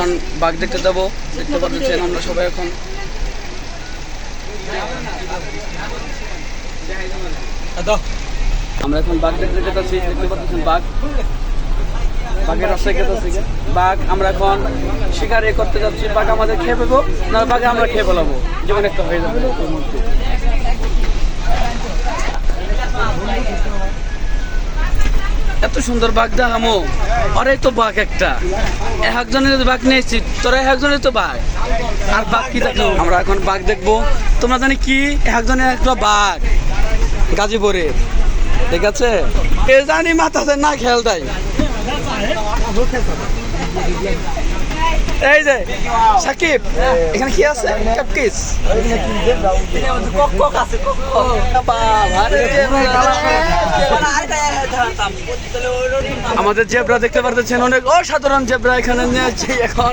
এখন বাঘ দেখতে যাব। দেখতে পাচ্ছেন আমরা সবাই এখন। আমরা এখন বাঘ দেখতে যেতেছি দেখতে পাচ্ছেন বাঘ? বাঘের রাস্তায় গেতেছি বাঘ, আমরা এখন শিকার এ করতে যাচ্ছি। বাঘ আমাদের খেয়ে ফেলব, না বাঘে আমরা খেয়ে ফেলাবো। যেমন একটা হয়ে যাবে। এত সুন্দর বাঘ দেখামো। আরে তো বাঘ একটা। এক একজনের বাঘ নিয়েছি তোরা এক একজনের তো বাঘ। আর বাঘ কি দেখো? আমরা এখন বাঘ দেখব। তোমরা জানি কি? একজনের একটা বাঘ। গাজীপুরে। ঠিক আছে? এ জানি মাথাতে না খেয়াল দেয় এই যে, সাকিব, এখানে কি আছে? আমাদের জেব্রা দেখতে পারতেছেন, অনেক অসাধারণ জেব্রা এখানে নিয়েছি এখন।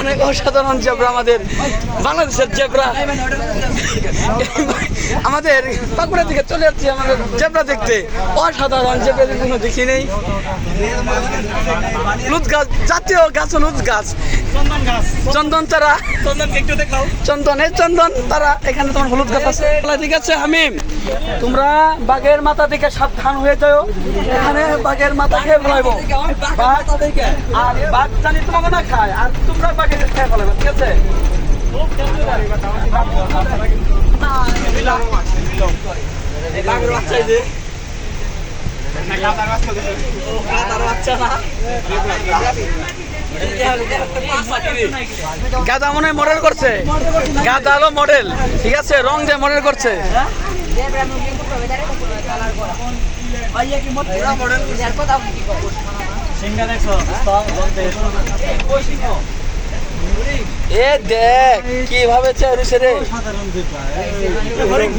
অনেক অসাধারণ জেব্রা আমাদের, বাংলাদেশের জেব্রা। আমাদের বাঁকুড়া থেকে চলে যাচ্ছি আমাদের জেব্রা দেখতে। অসাধারণ জেব্রা কোনো দেখি নেই। লুৎ গাছ জাতীয় গাছ লুৎ গাছ। চন্দন তারা। চন্দন এই চন্দন তারা। এখানে তোমার হলুদ গাছ আছে। ঠিক আছে হামিম। তোমরা বাঘের মাথা থেকে সাবধান হয়ে যাও। এখানে বাঘের মাথা খেয়ে ফেলাইবো। আর বাঘ জানি তোমাকে না খায়। আর তোমরা বাঘের খেয়ে ফেলাবে ঠিক আছে? গাদা মনে মডেল করছে। গাদা হলো মডেল ঠিক আছে রং দিয়ে মডেল করছে। এ দেখ কীভাবে চেয়েছে রে? হরিং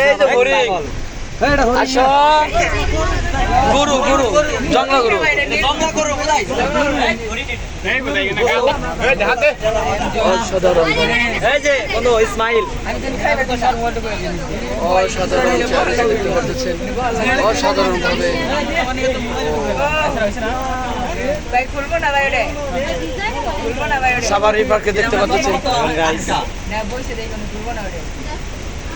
এই যে হরিং গুরু গুরু জঙ্গল গুরু। অসাধারণ। ইসমাইল। অসাধারণ দেখতে পাচ্ছেন অসাধারণ ভাবে সাবারি পার্কে দেখতে পাচ্ছেন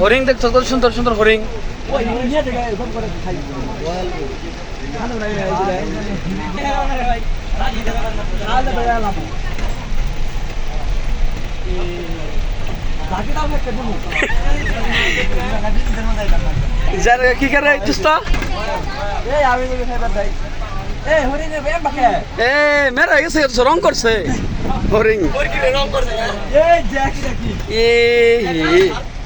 হরিং দেখছ কত সুন্দর সুন্দর হরিং। কি করে দোস্ত? এ মেরা গেছে তো রং করছে।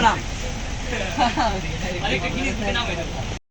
নাম উঠলে আমার ওয়ার্ড রেকর্ড